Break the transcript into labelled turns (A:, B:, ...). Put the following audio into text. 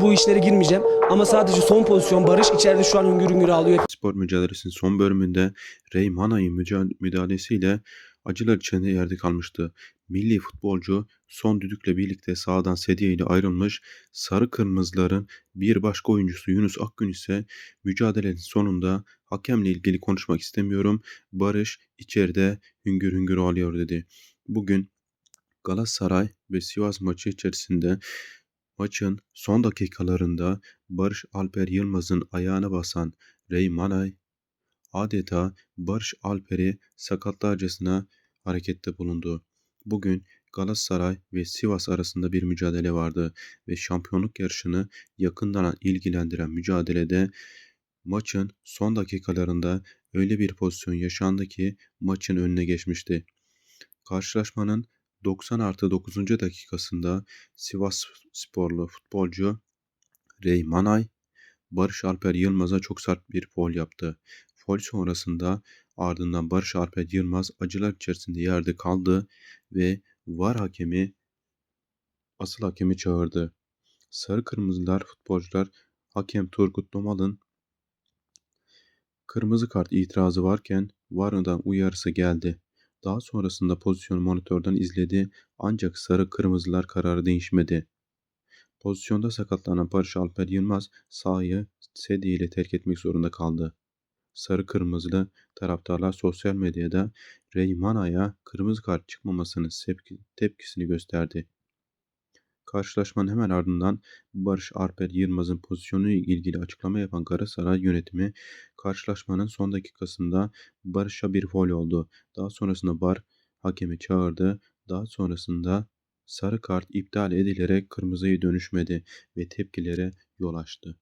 A: bu işlere girmeyeceğim. Ama sadece son pozisyon Barış içeride şu an hüngür hüngür ağlıyor.
B: Spor mücadelesinin son bölümünde Rey Manay'ın müca- müdahalesiyle acılar içinde yerde kalmıştı. Milli futbolcu son düdükle birlikte sahadan sedye ile ayrılmış. Sarı Kırmızıların bir başka oyuncusu Yunus Akgün ise mücadelenin sonunda hakemle ilgili konuşmak istemiyorum. Barış içeride hüngür hüngür ağlıyor dedi. Bugün Galatasaray ve Sivas maçı içerisinde maçın son dakikalarında Barış Alper Yılmaz'ın ayağına basan Rey Manay adeta Barış Alper'i sakatlarcasına harekette bulundu. Bugün Galatasaray ve Sivas arasında bir mücadele vardı ve şampiyonluk yarışını yakından ilgilendiren mücadelede maçın son dakikalarında öyle bir pozisyon yaşandı ki maçın önüne geçmişti. Karşılaşmanın 90 artı 9. dakikasında Sivas sporlu futbolcu Rey Manay Barış Alper Yılmaz'a çok sert bir foul yaptı. Foul sonrasında ardından Barış Alper Yılmaz acılar içerisinde yerde kaldı ve VAR hakemi asıl hakemi çağırdı. Sarı Kırmızılar futbolcular hakem Turgut Domal'ın kırmızı kart itirazı varken VAR'dan uyarısı geldi. Daha sonrasında pozisyonu monitörden izledi ancak Sarı Kırmızılar kararı değişmedi. Pozisyonda sakatlanan Barış Alper Yılmaz sahayı sedye ile terk etmek zorunda kaldı. Sarı kırmızılı taraftarlar sosyal medyada Reymana'ya kırmızı kart çıkmamasının tepkisini gösterdi. Karşılaşmanın hemen ardından Barış Alper Yılmaz'ın pozisyonu ile ilgili açıklama yapan Galatasaray yönetimi karşılaşmanın son dakikasında Barış'a bir foul oldu. Daha sonrasında VAR hakemi çağırdı. Daha sonrasında sarı kart iptal edilerek kırmızıya dönüşmedi ve tepkilere yol açtı.